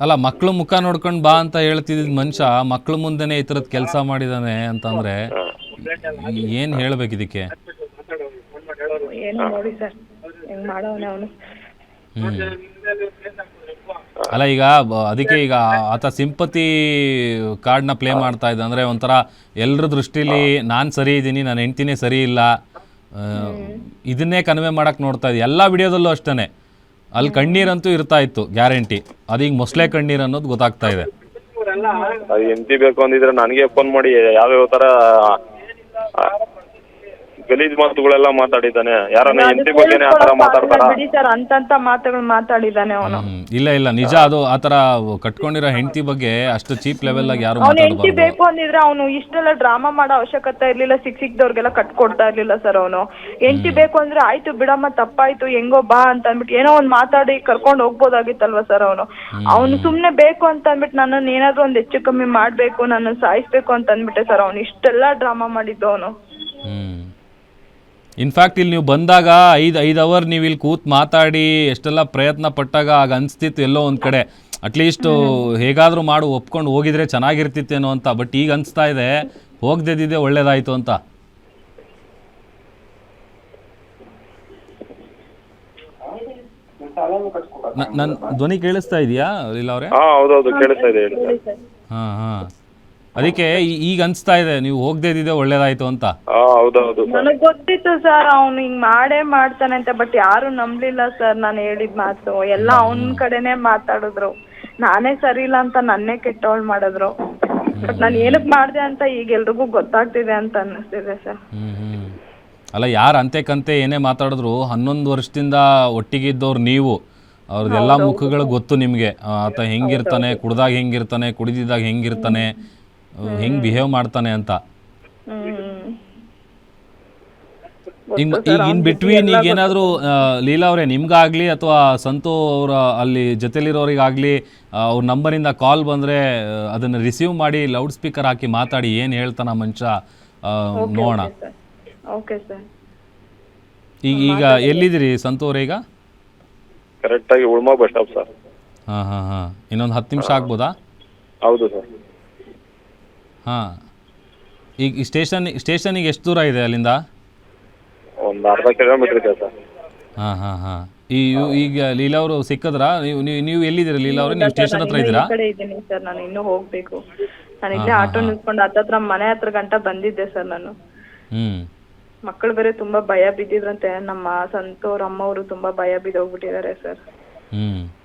ಅಲ್ಲ ಮಕ್ಳು ಮುಖ ನೋಡ್ಕೊಂಡು ಬಾ ಅಂತ ಹೇಳ್ತಿದ್ದ ಮನುಷ್ಯ ಮಕ್ಳ ಮುಂದೆನೆ ಈ ಥರದ್ದು ಕೆಲಸ ಮಾಡಿದಾನೆ ಅಂತಂದ್ರೆ ಏನ್ ಹೇಳ್ಬೇಕು ಇದಕ್ಕೆ? ಏನು ನೋಡಿ ಸರ್ ಹೆಂಗ್ ಮಾಡವನೆ ಅವನು. ಹ್ಮ್. ಅಲ್ಲ ಈಗ ಬ- ಅದಕ್ಕೆ ಈಗ ಆತ ಸಿಂಪತಿ ಕಾರ್ಡ್ನ ಪ್ಲೇ ಮಾಡ್ತಾ ಇದ್ದ ಅಂದ್ರೆ ಒಂಥರ ಎಲ್ಲರ ದೃಷ್ಟಿಲಿ ನಾನು ಸರಿ ಇದ್ದೀನಿ ನಾನು ಹೆಂಡ್ತಿನೇ ಸರಿ ಇಲ್ಲ. ಆ, ಇದನ್ನೇ ಕನ್ವೆ ಮಾಡಕ್ ನೋಡ್ತಾ ಇದ್ದೆ. ಎಲ್ಲಾ ವಿಡಿಯೋದಲ್ಲೂ ಅಷ್ಟೇ ಅಲ್ಲಿ ಕಣ್ಣೀರಂತೂ ಇರ್ತಾ ಇತ್ತು, ಗ್ಯಾರಂಟಿ. ಅದೀಗ ಮೊಸಳೆ ಕಣ್ಣೀರು ಅನ್ನೋದು ಗೊತ್ತಾಗ್ತಾ ಇದೆ. ಎಂತಿ ಬೇಕು ಅಂದಿದ್ರೆ ನನಗೆ ಫೋನ್ ಮಾಡಿ, ಯಾವ್ಯಾವ ತರ ಗಲೀಜ್ ಮಾತುಗಳೆಲ್ಲ ಮಾತಾಡಿದ್ದಾನೆ. ಯಾರನ್ನ ಹೆಂಡತಿ ಬಗ್ಗೆನೇ ಆತರ ತರ ಮಾತಾಡ್ತಾರ? ಬಿಡಿ ಸರ್ ಅಂತಂತ ಮಾತುಗಳು ಮಾತಾಡಿದಾನೆ ಅವನು. ಹ್ಮ್. ಇಲ್ಲ ಇಲ್ಲ. ನಿಜ ಅದು ಆತರ ಕಟ್ಕೊಂಡಿರೋ ಹೆಂಡತಿ ಬಗ್ಗೆ ಅಷ್ಟು ಚೀಪ್ ಲೆವೆಲ್ಲಾಗಿ ಯಾರು ಅವ್ನ ಹೆಂಡತಿ ಮಾತಾಡಬಾರ್ದು ಬೇಕು ಅಂದಿದ್ರೆ ಅವನು ಇಷ್ಟೆಲ್ಲ ಡ್ರಾಮಾ ಮಾಡೋ ಅವಶ್ಯಕತೆ ಇರ್ಲಿಲ್ಲ. ಸಿಕ್ ಸಿಕ್ದವ್ರಿಗೆಲ್ಲ ಕಟ್ಕೊಡ್ತಾ ಇರ್ಲಿಲ್ಲ ಸರ್ ಅವನು. ಹೆಂಡತಿ ಬೇಕು ಅಂದ್ರೆ ಆಯ್ತು ಬಿಡಮ್ಮ ತಪ್ಪಾಯ್ತು ಹೆಂಗೋ ಬಾ ಅಂತ ಅಂದ್ಬಿಟ್ಟು ಏನೋ ಒಂದ್ ಮಾತಾಡಿ ಕರ್ಕೊಂಡು ಹೋಗ್ಬೋದಾಗಿತ್ತಲ್ವಾ ಸರ್ ಅವನು. ಅವನು ಸುಮ್ನೆ ಬೇಕು ಅಂತ ಅಂದ್ಬಿಟ್ಟು ನನ್ನನ್ನು ಏನಾದ್ರು ಒಂದ್ ಹೆಚ್ಚು ಕಮ್ಮಿ ಮಾಡ್ಬೇಕು ನನ್ನ ಸಾಯಿಸ್ಬೇಕು ಅಂತ ಅಂದ್ಬಿಟ್ಟೆ ಸರ್ ಅವನು. ಇಷ್ಟೆಲ್ಲ ಡ್ರಾಮಾ ಮಾಡಿದ್ದು ಅವನು. ಹ್ಮ್. ಇನ್ಫ್ಯಾಕ್ಟ್ ಇಲ್ಲಿ ನೀವು ಬಂದಾಗ ಐದು ಐದು ಅವರ್ ನೀವು ಇಲ್ಲಿ ಕೂತ್ ಮಾತಾಡಿ ಎಷ್ಟೆಲ್ಲ ಪ್ರಯತ್ನ ಪಟ್ಟಾಗ ಆಗ ಅನಿಸ್ತಿತ್ತು ಎಲ್ಲೋ ಒಂದು ಕಡೆ. ಅಟ್ಲೀಸ್ಟ್ ಹೇಗಾದರೂ ಮಾಡು ಒಪ್ಕೊಂಡು ಹೋಗಿದ್ರೆ ಚೆನ್ನಾಗಿರ್ತಿತ್ತೇನೋ ಅಂತ ಬಟ್ ಈಗ ಅನಿಸ್ತಾ ಇದೆ ಹೋಗ್ದಿದ್ದಿದೆ ಒಳ್ಳೇದಾಯ್ತು ಅಂತ. ನನ್ನ ಧ್ವನಿ ಕೇಳಿಸ್ತಾ ಇದೆಯಾ ಇಲ್ಲ ಅವರೇ? ಹಾ ಹೌದೌದು ಕೇಳಿಸ್ತಾ ಇದೆ ಸರ್. ಹಾಂ ಹಾಂ. ಅದಕ್ಕೆ ಈ- ಈಗ ಅನಿಸ್ತಾ ಇದೆ ನೀವು ಹೋಗದೇ ಇದ್ದಿದ್ದೆ ಒಳ್ಳೇದಾಯ್ತು ಅಂತ. ಹಾ ಹೌದೌದು. ಸರ್ ನನಗ್ ಗೊತ್ತಿತ್ತು ಸರ್ ಅವ್ನು ಹಿಂಗ್ ಮಾಡೇ ಮಾಡ್ತಾನೆ ಅಂತ ಬಟ್ ಯಾರು ನಂಬ್ಲಿಲ್ಲ ಸರ್ ನಾನು ಹೇಳಿದ ಮಾತು. ಎಲ್ಲ ಅವನ್ ಕಡೆನೆ ಮಾತಾಡಿದ್ರು. ನಾನೇ ಸರಿ ಇಲ್ಲ ಅಂತ ನನ್ನೇ ಕೆಟ್ಟವಳ್ ಮಾಡಿದ್ರು. ಬಟ್ ನಾನು ಏನಕ್ ಮಾಡ್ದೆ ಅಂತ ಈಗ ಎಲ್ರಿಗೂ ಗೊತ್ತಾಗ್ತಿದೆ ಅಂತ ಅನ್ನಿಸ್ತಿದೆ ಸರ್. ಹ್ಮ್ ಹ್ಮ್. ಅಲ್ಲ ಯಾರು ಅಂತೆಕಂತೆ ಏನೇ ಮಾತಾಡಿದ್ರು ಹನ್ನೊಂದು ವರ್ಷದಿಂದ ಒಟ್ಟಿಗಿದ್ದವ್ರು ನೀವು. ಅವ್ರದ್ದೆಲ್ಲ ಮುಖಗಳು ಗೊತ್ತು ನಿಮಗೆ. ಆತ ಹೆಂಗಿರ್ತಾನೆ ಕುಡ್ದಾಗ ಹೆಂಗಿರ್ತಾನೆ ಕುಡಿದಿದ್ದಾಗ ಹೆಂಗಿರ್ತಾನೆ. ಹೆಂಗ್ ಬಿಹೇವ್ ಮಾಡ್ತಾನೆ ಅಂತ. ಈಗ ಈಗ ಇನ್ ಬಿಟ್ವೀನ್ ಈಗ ಏನಾದರೂ ಲೀಲಾ ಅವ್ರೆ ನಿಮ್ಗಾಗ್ಲಿ ಅಥವಾ ಸಂತು ಅವರ ಅಲ್ಲಿ ಜೊತೆಲಿರೋರಿಗಾಗ್ಲಿ ಅವ್ರ ನಂಬರಿಂದ ಕಾಲ್ ಬಂದ್ರೆ ಅದನ್ನ ರಿಸೀವ್ ಮಾಡಿ ಲೌಡ್ ಸ್ಪೀಕರ್ ಹಾಕಿ ಮಾತಾಡಿ ಏನ್ ಹೇಳ್ತಾನ ಮನುಷ್ಯ ಆ, ನೋಡೋಣ. ಸರ್. Okay sir. ಈಗ ಈಗ ಎಲ್ಲಿದ್ದೀರಿ ಸಂತೋರ್ ಈಗ? ಕರೆಕ್ಟ್ ಆಗಿ ಉಳ್ಮಾ ಬಸ್ ಸ್ಟಾಪ್ ಸರ್ ಹಾ ಹಾ ಹಾ. ಇನ್ನೊಂದು ಹತ್ತು ನಿಮಿಷ ಆಗ್ಬೋದಾ? ಹೌದು ಸರ್ ಹಾಂ. ಈಗ ಈ ಸ್ಟೇಷನ್ ಸ್ಟೇಷನಿಗೆ ಎಷ್ಟು ದೂರ ಇದೆ ಅಲ್ಲಿಂದ? ಒಂದು ಅರ್ಧ ಕಿಲೋಮೀಟರ್ ಇದೆ ಸರ್. ಹಾಂ ಹಾಂ ಹಾಂ. ಈ ಇವ್- ಈಗ ಲೀಲಾ ಅವರು ಸಿಕ್ಕಿದ್ರಾ? ನೀವು ನೀವು ನೀವು ಎಲ್ಲಿದ್ದೀರಾ ಲೀಲಾ ಅವರು? ನೀವು ಸ್ಟೇಷನ್ ಹತ್ರ ಇದ್ದೀರಾ? ಈ ಕಡೆ ಇದ್ದೀನಿ ಸರ್ ನಾನು ಇನ್ನೂ ಹೋಗ್ಬೇಕು. ನಾನು ಇಲ್ಲೇ ಆಟೋ ನಿಲ್ಸ್ಕೊಂಡು ಹತ್ತತ್ರ ಮನೆ ಹತ್ರ ಗಂಟ ಬಂದಿದ್ದೆ ಸರ್ ನಾನು. ಹ್ಞೂ ಮಕ್ಕಳು ಬೇರೆ ತುಂಬಾ ಭಯ ಬಿದ್ದಿದ್ರಂತೆ. ನಮ್ಮ ಸಂತೋರ್ ಅಮ್ಮವರು ತುಂಬಾ ಭಯ ಬಿದ್ದೋಗ್ಬಿಟ್ಟಿದ್ದಾರೆ ಸರ್. ಹ್ಞೂ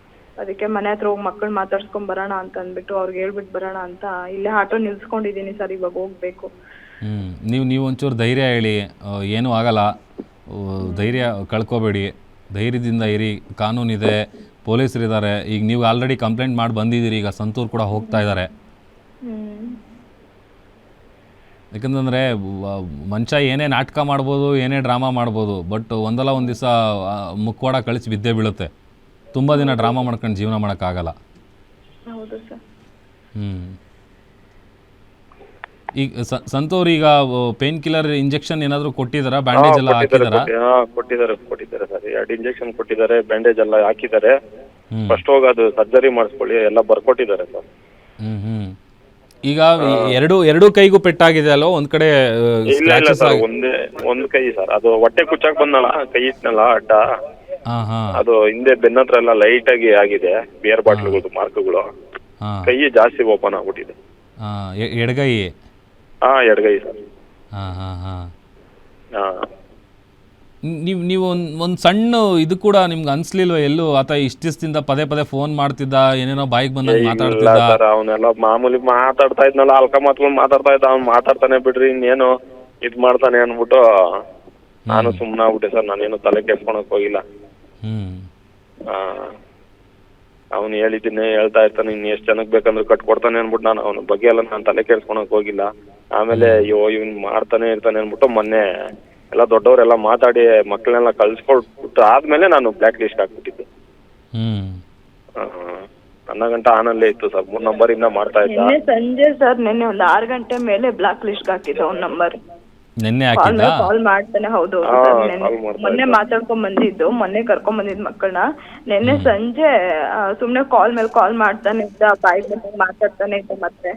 ಅದಕ್ಕೆ ಮನೆ ಹತ್ರ ಹೋಗಿ ಮಕ್ಕಳು ಮಾತಾಡ್ಸ್ಕೊಂಡ್ ಬರೋಣ ಅಂತ ಅಂದ್ಬಿಟ್ಟು ಅವ್ರಿಗೆ ಹೇಳ್ಬಿಟ್ಟು ಬರೋಣ ಅಂತ ಇಲ್ಲೇ ಆಟೋ ನಿಲ್ಸ್ಕೊಂಡಿದೀನಿ ಸರ್ ಇವಾಗ ಹೋಗ್ಬೇಕು. ಹ್ಞೂ ನೀವು ನೀವು ಒಂಚೂರು ಧೈರ್ಯ ಹೇಳಿ ಏನು ಏನೂ ಆಗಲ್ಲ ಆ, ಧೈರ್ಯ ಕಳ್ಕೊಬೇಡಿ ಧೈರ್ಯದಿಂದ ಇರಿ ಕಾನೂನಿದೆ ಪೊಲೀಸರಿದ್ದಾರೆ ಈಗ ನೀವು ಆಲ್ರೆಡಿ ಕಂಪ್ಲೇಂಟ್ ಮಾಡಿ ಬಂದಿದ್ದೀರಿ ಈಗ ಸಂತೂರ್ ಕೂಡ ಹೋಗ್ತಾ ಇದ್ದಾರೆ ಯಾಕಂತಂದ್ರೆ ಯಾಕಂತಂದರೆ ಮನುಷ್ಯ ಏನೇ ನಾಟಕ ಮಾಡ್ಬೋದು ಏನೇ ಡ್ರಾಮಾ ಮಾಡ್ಬೋದು ಬಟ್ ಒಂದಲ್ಲ ಒಂದು ದಿವಸ ಮುಖವಾಡ ಕಳಿಸಿ ಬಿದ್ದೇ ಬೀಳುತ್ತೆ. ತುಂಬ ದಿನ ಡ್ರಾಮಾ ಮಾಡ್ಕೊಂಡು ಜೀವನ ಮಾಡೋಕ್ಕಾಗಲ್ಲ. ಹೌದು ಸರ್. ಹ್ಞೂ ಈಗ ಸ- ಸಂತೋರ್ ಈಗ ಪೇನ್ ಕಿಲ್ಲರ್ ಇಂಜೆಕ್ಷನ್ ಏನಾದರೂ ಕೊಟ್ಟಿದಾರ? ಬ್ಯಾಂಡೇಜ್ ಎಲ್ಲ ಕೊಟ್ಟಿದ್ದಾರೆ ಹಾಕಿದ್ದಾರಾ ಕೊಟ್ಟಿದಾರೆ ಹಾ ಕೊಟ್ಟಿದ್ದಾರೆ ಕೊಟ್ಟಿದ್ದಾರೆ ಸರ್. ಎರಡು ಇಂಜೆಕ್ಷನ್ ಕೊಟ್ಟಿದ್ದಾರೆ ಬ್ಯಾಂಡೇಜ್ ಎಲ್ಲ ಹಾಕಿದ್ದಾರೆ. ಫಸ್ಟ್ ಹೋಗಿ ಅದು ಸರ್ಜರಿ ಮಾಡಿಸ್ಕೊಳ್ಳಿ ಎಲ್ಲ ಬರ್ಕೊಟ್ಟಿದ್ದಾರೆ ಸರ್. ಹ್ಞೂ ಹ್ಞೂ ಈಗ ಎರಡು ಎರಡು ಕೈಗೂ ಪೆಟ್ಟಾಗಿದೆ ಅಲ್ವ? ಒಂದ್ ಕಡೆ ಇಲ್ಲ ಇಲ್ಲ ಸ್ಕ್ರಾಚಸ್ ಸರ್ ಒಂದೇ ಒಂದ್ ಕೈ ಸರ್. ಅದು ಹೊಟ್ಟೆ ಕುಚ್ಚಾಕ್ ಬಂದಲ್ಲ ಕೈ ಇಟ್ನಲ್ಲ ಅಡ್ಡ. ಹಾಂ ಹಾಂ. ಅದು ಹಿಂದೆ ಬೆನ್ನ ಹತ್ರ ಎಲ್ಲ ಲೈಟ್ ಆಗಿ ಆಗಿದೆ ಬಿಯರ್ ಬಾಟ್ಲ್ಗಳು ಮಾರ್ಕ್ಗಳು. ಹಾಂ. ಕೈ ಜಾಸ್ತಿ ಓಪನ್ ಆಗ್ಬಿಟ್ಟಿದೆ. ಹಾಂ ಎಡಗೈ? ಹಾ ಎಡಗೈ ಸರ್. ಹಾಂ ಹಾಂ ಹಾಂ. ಹಾ. ನೀವು ನೀವು ಒಂದು ಒಂದು ಸಣ್ಣ ಇದು ಕೂಡ ನಿಮ್ಗೆ ಅನ್ಸ್ಲಿಲ್ವ ಎಲ್ಲೂ? ಆತ ಇಷ್ಟ ದಿವಸದಿಂದ ಪದೇ ಪದೇ ಫೋನ್ ಮಾಡ್ತಿದ್ದ ಏನೇನೋ ಬಾಯಿಗೆ ಬಂದಾಗ ಇಲ್ಲ ಮಾತಾಡ್ತಿದ್ದ? ಸರ್ ಅವನೆಲ್ಲ ಮಾಮೂಲಿ ಮಾತಾಡ್ತಾ ಇದ್ನಲ್ಲ ಅಲ್ಕ ಮಾತ್ಕೊಂಡು ಮಾತಾಡ್ತಾ ಇದ್ದ ಅವ್ನು ಮಾತಾಡ್ತಾನೆ ಬಿಡ್ರಿ ಇನ್ನೇನು ಇದ್ ಮಾಡ್ತಾನೆ ಅನ್ಬಿಟ್ಟು ನಾನು ಸುಮ್ಮನೆ ಆಗ್ಬಿಟ್ಟೆ ಸರ್ ನಾನೇನು ತಲೆ ಕೆಡ್ಸ್ಕೊಳಕ್ ಹೋಗಿಲ್ಲ. ಅವ್ನು ಹೇಳಿದ್ದೀನಿ ಹೇಳ್ತಾ ಇರ್ತಾನೆ ಇನ್ನು ಎಷ್ಟು ಜನಕ್ಕೆ ಬೇಕಂದ್ರೆ ಕಟ್ಕೊಡ್ತಾನೆ ಅನ್ಬಿಟ್ಟು ನಾನು ಅವನ ಬಗ್ಗೆ ಎಲ್ಲ ನಾನು ತಲೆ ಕೆಡ್ಸ್ಕೊಳಕ್ ಹೋಗಿಲ್ಲ. ಆಮೇಲೆ ಅಯ್ಯೋ ಇವನು ಮಾಡ್ತಾನೆ ಇರ್ತಾನೆ ಅನ್ಬಿಟ್ಟು ಮೊನ್ನೆ ಎಲ್ಲ ದೊಡ್ಡವರೆಲ್ಲ ಮಾತಾಡಿ ಮಕ್ಕಳನ್ನೆಲ್ಲ ಕಳ್ಸ್ಕೊಟ್ಬಿಟ್ಟು ಆದ್ಮೇಲೆ ನಾನು ಬ್ಲಾಕ್ ಲಿಸ್ಟ್ ಹಾಕ್ಬಿಟ್ಟಿದ್ದೆ. ಅನ್ನ ಗಂಟೆ ನನ್ನ ಗಂಟ ಆನಲ್ಲೇ ಇತ್ತು ಸರ್. ಮೂರ್ ನಂಬರ್ ಇಂದ ಮಾಡ್ತಾ ಇದ್ದ. ಸಂಜೆ ಸರ್ ನಿನ್ನೆ ಒಂದು ಆರು ಗಂಟೆ ಮೇಲೆ ಬ್ಲಾಕ್ ಲಿಸ್ಟ್ ಹಾಕಿದ್ದೆ ಅವ್ನ ನಂಬರ್ ನಿನ್ನೆ ಕಾಲ್ ಹಾಕಿದ್ದ ಕಾಲ್ ಮಾಡ್ತಾನೆ ಹೌದು. ಹೌದು ಹಾ, ಸರ್ call ಮಾಡ್ತಾ ಮೊನ್ನೆ ಮಾತಾಡ್ಕೊಂಡ್ ಬಂದಿದ್ದು ಮೊನ್ನೆ ಕರ್ಕೊಂಡ್ ಬಂದಿದ್ ಮಕ್ಕಳನ್ನ ನಿನ್ನೆ ಸಂಜೆ ಆ, ಸುಮ್ನೆ ಕಾಲ್ ಮೇಲೆ ಕಾಲ್ ಮಾಡ್ತಾನೆ ಇದ್ದ ಬಾಯಿ ಬಂದಾಗ ಮಾತಾಡ್ತಾನೆ ಇದ್ದ ಮತ್ತೆ.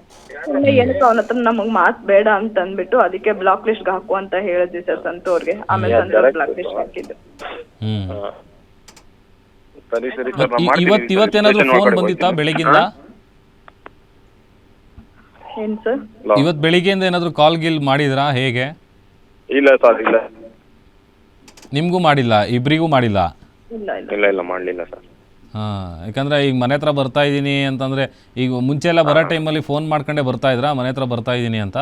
ಸುಮ್ನೆ ಏನಕ್ಕೆ ಅವನ ಹತ್ರ ನಮಗ್ ಮಾತ್ ಬೇಡ ಅಂತ ಅಂದ್ಬಿಟ್ಟು ಅದಕ್ಕೆ ಬ್ಲಾಕ್ ಲಿಸ್ಟ್ ಹಾಕು ಅಂತ ಹೇಳಿದ್ವಿ ಸರ್ ಸಂತೋರ್ಗೆ ಆಮೇಲೆ ಸಂತೋರ್ ಬ್ಲಾಕ್ ಲಿಸ್ಟ್ ಹಾಕಿದ್ದು. ಹ್ಮ್. ಸರಿ ಸರಿ ಇವತ್ತೇನಾದ್ರೂ ಫೋನ್ ಬಂದಿತ್ತಾ ಬೆಳಗಿಂದ ಏನ್ ಸರ್? ಇವತ್ ಬೆಳಿಗ್ಗೆಯಿಂದ ಏನಾದ್ರು ಕಾಲ್ ಗಿಲ್ ಮಾಡಿದ್ರಾ? ಹೇಗೆ? ಇಲ್ಲ ಸರ್ ಇಲ್ಲ. ನಿಮ್ಗೂ ಮಾಡಿಲ್ಲ ಇಬ್ರಿಗೂ ಮಾಡಿಲ್ಲ? ಇಲ್ಲ ಇಲ್ಲ. ಇಲ್ಲ ಇಲ್ಲ ಮಾಡ್ಲಿಲ್ಲ ಸರ್. ಹಾ ಯಾಕಂದ್ರೆ ಈಗ ಮನೆ ಹತ್ರ ಬರ್ತಾ ಇದ್ದೀನಿ ಅಂತಂದ್ರೆ ಈಗ ಮುಂಚೆ ಎಲ್ಲ ಬರೋ ಟೈಮಲ್ಲಿ ಫೋನ್ ಮಾಡ್ಕೊಂಡೆ ಬರ್ತಾ ಇದ್ರ? ಮನೆ ಹತ್ರ ಬರ್ತಾ ಇದ್ದೀನಿ ಅಂತ?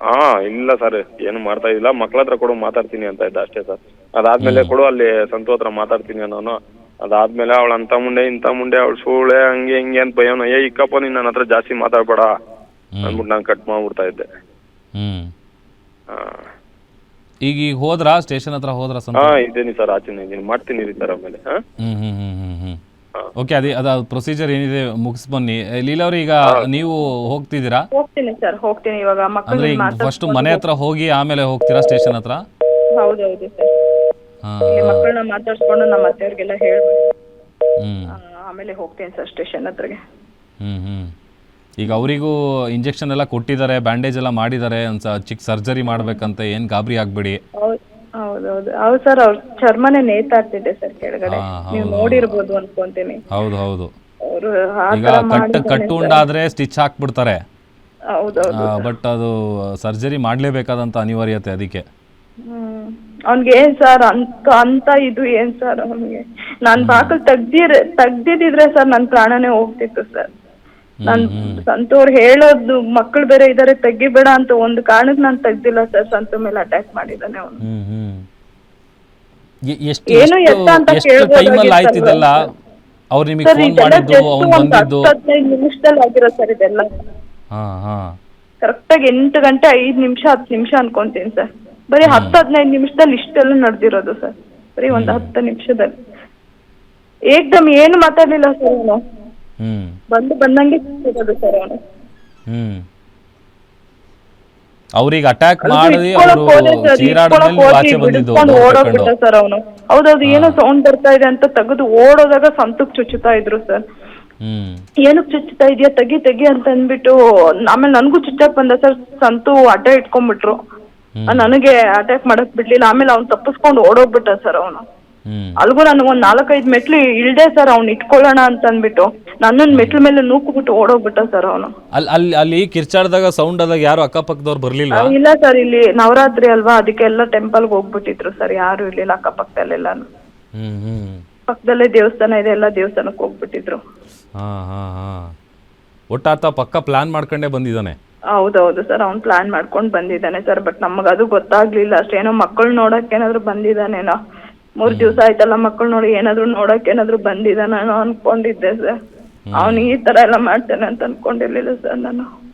ಹಾ ಇಲ್ಲ ಸರ್ ಏನು ಮಾಡ್ತಾ ಇದ್ದಿಲ್ಲ. ಮಕ್ಳ ಹತ್ರ ಕೊಡು ಮಾತಾಡ್ತೀನಿ ಅಂತ ಇದ್ದ ಅಷ್ಟೇ ಸರ್. ಅದಾದ್ಮೇಲೆ ಕೊಡು ಅಲ್ಲಿ ಸಂತು ಹತ್ರ ಮಾತಾಡ್ತೀನಿ ನಾನು ಅದಾದ್ಮೇಲೆ ಅವಳ ಅಂತ ಮುಂಡೆ ಇಂಥ ಮುಂಡೆ ಅವಳು ಸೂಳೆ ಹಂಗೆ ಹಿಂಗೆ ಅಂತ ಭಯವನ ಏ ಇಕ್ಕಪ್ಪ ನೀನ್ ನನ್ನ ಹತ್ರ ಜಾಸ್ತಿ ಮಾತಾಡ್ಬೇಡ ಅಂದ್ಬಿಟ್ಟು ನಾನು ಕಟ್ ಮಾಡ್ಬಿಡ್ತಾ ಇದ್ದೆ. ಹ್ಮ್. ಹಾ. ಈಗ ಈಗ ಹೋದ್ರ? ಸ್ಟೇಷನ್ ಹತ್ರ ಹೋದ್ರ ಸಂತ ಹಾ ಇದ್ದೀನಿ ಸರ್ ಆಚೆನೇ ಇದ್ದೀನಿ. ಮಾಡ್ತೀನಿ ರೀ ಸರ್ ಆಮೇಲೆ ಹಾ? ಹ್ಮ್ ಹ್ಮ್ ಹ್ಮ್ ಹ್ಮ್ ಹ್ಮ್. ಓಕೆ ಅದೇ ಅದ ಪ್ರೊಸೀಜರ್ ಏನಿದೆ ಮುಗಿಸ್ ಬನ್ನಿ. ಲೀಲಾವ್ರಿ ಈಗ ನೀವು ಹೋಗ್ತಿದ್ದೀರಾ? ಹೋಗ್ತೀನಿ ಸರ್ ಹೋಗ್ತೀನಿ ಇವಾಗ. ಅಂದ್ರೆ ಮಕ್ಕಳು ಈಗ ಫಸ್ಟ್ ಮನೆ ಹತ್ರ ಹೋಗಿ ಆಮೇಲೆ ಹೋಗ್ತೀರಾ ಸ್ಟೇಷನ್ ಹತ್ರ? ಹೌದೌದು ಸರ್. ಹಾ. ಇಲ್ಲಿ ಮಕ್ಕಳನ್ನ ಮಾತಾಡ್ಸ್ಕೊಂಡು ನಮ್ಮ ಅತ್ತೆಯವ್ರಿಗೆಲ್ಲ ಹೇಳ್ಬೇಕು ಹ್ಮ್. ಆ, ಆಮೇಲೆ ಹೋಗ್ತೀನಿ ಸರ್ ಸ್ಟೇಷನ್ ಹತ್ರಗೆ. ಹ್ಮ್ ಹ್ಮ್. ಈಗ ಅವರಿಗೂ ಇಂಜೆಕ್ಷನ್ ಎಲ್ಲ ಕೊಟ್ಟಿದ್ದಾರೆ ಬ್ಯಾಂಡೇಜ್ ಎಲ್ಲ ಮಾಡಿದ್ದಾರೆ ಒಂದು ಚಿಕ್ಕ ಸರ್ಜರಿ ಮಾಡ್ಬೇಕಂತ ಏನು ಗಾಬರಿ ಆಗ್ಬೇಡಿ. ಹೌದ್ ಹೌದೌದು. ಹೌದು ಸರ್ ಅವ್ರ ಚರ್ಮನೆ ನೇತಾಡ್ತಿದೆ ಸರ್ ಕೆಳಗಡೆ. ನೀವು ನೋಡಿರ್ಬೋದು ಅನ್ಕೊಂತೀನಿ. ಹೌದು ಹೌದು. ಈಗ ಕಟ್ ಕಟ್ಟುಂಡಾದ್ರೆ ಸ್ಟಿಚ್ ಹಾಕ್ಬಿಡ್ತಾರೆ. ಬಟ್ ಅದು ಸರ್ಜರಿ ಮಾಡ್ಲೇಬೇಕಾದಂತ ಅನಿವಾರ್ಯತೆ ಅದಕ್ಕೆ. ಅವ್ನ್ಗೆ ಏನ್ ಸರ್ ಅಂತ ಅಂತ ಇದು ಏನ್ ಸರ್ ಅವ್ನಿಗೆ? ನಾನ್ ಬಾಕಲ್ ತೆಗ್ದಿರ್ ತೆಗ್ದಿದ್ರೆ ಸರ್ ನನ್ ಪ್ರಾಣನೇ ಹೋಗ್ತಿತ್ತು ಸರ್. ನಾನ್ ಸಂತೋರ್ ಹೇಳೋದು ಮಕ್ಕಳು ಬೇರೆ ಇದಾರೆ ತೆಗಿಬೇಡ ಅಂತ ಒಂದು ಕಾರಣಕ್ಕೆ ನಾನ್ ತೆಗ್ದಿಲ್ಲ ಸರ್ ಸಂತು ಮೇಲೆ ಅಟ್ಯಾಕ್ ಮಾಡಿದಾನೆ ಅವನು. ಹ್ಮ್ ಹ್ಮ್. ಎ- ಎಷ್ಟು ಏನು ಎತ್ತ ಅಂತ ಎಷ್ಟು ಕೇಳ್ಬೋದಾಗಿತ್ತಲ್ವಾ ಟೈಮಲ್ಲಿ ಆಯ್ತು ಇದೆಲ್ಲ ಅವ್ರು ನಿಮಗೆ ಸರ್ ಫೋನ್ ಇದೆಲ್ಲ ಮಾಡಿದ್ದು ಜಸ್ಟ್ ಅವ್ನು ಒಂದ್ ಬಂದಿದ್ದು. ಹದಿನೈದು ನಿಮಿಷದಲ್ಲಿ ಆಗಿರೋ ಸರ್ ಇದೆಲ್ಲ. ಹಾ ಹಾ. ಕರೆಕ್ಟಾಗಿ ಎಂಟು ಗಂಟೆ ಐದ್ ನಿಮಿಷ ಹತ್ತು ನಿಮಿಷ ಅನ್ಕೊಂತೀನಿ ಸರ್. ಬರೀ ಹತ್ತು ಹದಿನೈದು ನಿಮಿಷದಲ್ಲಿ ಇಷ್ಟೆಲ್ಲ ನಡೆದಿರೋದು ಸರ್. ಬರೀ ಒಂದು ಹತ್ತು ನಿಮಿಷದಲ್ಲಿ. ಏಕ್ದಮ್ ಏನು ಮಾತಾಡ್ಲಿಲ್ಲ ಸರ್ ಅವನು? ಹ್ಮ್. ಬಂದು ಬಂದಂಗೆ ಸರ್ ಅವನು. ಹ್ಮ್. ಅವ್ರಿಗೆ ಅಟ್ಯಾಕ್ ಮಾಡಿ ಅವರು ಚೀರಾಡದಲ್ಲಿ ಆಚೆ ಬಂದಿದ್ದು ಓಡೋಗ್ಬಿಟ್ಟ ಸರ್ ಅವನು. ಹೌದೌದು ಏನೋ ಸೌಂಡ್ ಬರ್ತಾ ಇದೆ ಅಂತ ತೆಗೆದು ಓಡೋದಾಗ ಸಂತಕ್ ಚುಚ್ಚುತ್ತಾ ಇದ್ರು ಸರ್. ಹ್ಮ್. ಏನಕ್ ಚುಚ್ಚುತ್ತಾ ಇದೆಯಾ ತೆಗಿ ತೆಗಿ ಅಂತ ಅಂದ್ಬಿಟ್ಟು ಆಮೇಲೆ ನನಗೂ ಚುಚ್ಚಕ್ ಬಂದ ಸರ್ ಸಂತು ಅಡ್ಡ ಇಟ್ಕೊಂಡ್ಬಿಟ್ರು. ನನಗೆ ಅಟ್ಯಾಕ್ ಮಾಡಕ್ ಬಿಡ್ಲಿಲ್ಲ ಆಮೇಲೆ ಅವ್ನು ತಪ್ಪಿಸ್ಕೊಂಡು ಓಡೋಗ್ಬಿಟ್ಟ ಸರ್ ಅವನು. ಅಲ್ಗೂ ನನಗೆ ಒಂದ್ ನಾಲ್ಕೈದು ಮೆಟ್ಲು ಇಳ್ದೆ ಸರ್ ಅವ್ನು ಇಟ್ಕೊಳ್ಳೋಣ ಅಂತ ಅಂದ್ಬಿಟ್ಟು ನನ್ನೊಂದ್ ಮೆಟ್ಲ ಮೇಲೆ ನೂಕುಬಿಟ್ಟು ಓಡೋಗ್ಬಿಟ್ಟ ಸರ್ ಅವನು. ಅಲ್ಲಿ ಅಲ್ಲಿ ಅಲ್ಲಿ ಕಿರ್ಚಾಡ್ದಾಗ ಸೌಂಡ್ ಆದಾಗ ಯಾರು ಅಕ್ಕಪಕ್ಕದವ್ರು ಬರ್ಲಿಲ್ಲ ಇಲ್ಲ ಸರ್ ಇಲ್ಲಿ ನವರಾತ್ರಿ ಅಲ್ವಾ ಅದಕ್ಕೆಲ್ಲ ಟೆಂಪಲ್ಗೆ ಹೋಗ್ಬಿಟ್ಟಿದ್ರು ಸರ್ ಯಾರು ಇರ್ಲಿಲ್ಲ ಅಕ್ಕಪಕ್ಕದಲ್ಲೆಲ್ಲಾನು. ಹ್ಮ್ ಹ್ಮ್. ಪಕ್ಕದಲ್ಲೇ ದೇವಸ್ಥಾನ ಇದೆ ಎಲ್ಲ ದೇವಸ್ಥಾನಕ್ಕೆ ಹೋಗ್ಬಿಟ್ಟಿದ್ರು. ಹಾ ಹಾ ಹಾ. ಒಟ್ಟಾತ ಪಕ್ಕ ಪ್ಲಾನ್ ಮಾಡ್ಕೊಂಡೇ ಬಂದಿದ್ದಾನೆ? ಹೌದೌದು ಸರ್ ಅವ್ನು ಪ್ಲಾನ್ ಮಾಡ್ಕೊಂಡು ಬಂದಿದ್ದಾನೆ ಸರ್ ಬಟ್ ನಮಗೆ ಅದು ಗೊತ್ತಾಗ್ಲಿಲ್ಲ ಅಷ್ಟೇನೋ ಮಕ್ಕಳು ನೋಡಕ್ ಏನಾದ್ರು ಬಂದಿದ್ದಾನೇನೋ. ಮೂರ್ ದಿವಸ ಆಯ್ತಲ್ಲ ಮಕ್ಕಳು ನೋಡಿ ಏನಾದ್ರು ನೋಡಕ್ ಏನಾದ್ರು ನಾನು ಅನ್ಕೊಂಡಿದ್ದೆ ಸರ್. ಅವ್ನು ಈ ತರ ಎಲ್ಲ ಮಾಡ್ತಾನೆ ಅಂತ ಅನ್ಕೊಂಡಿರ್ಲಿಲ್ಲ ಸರ್ ನಾನು.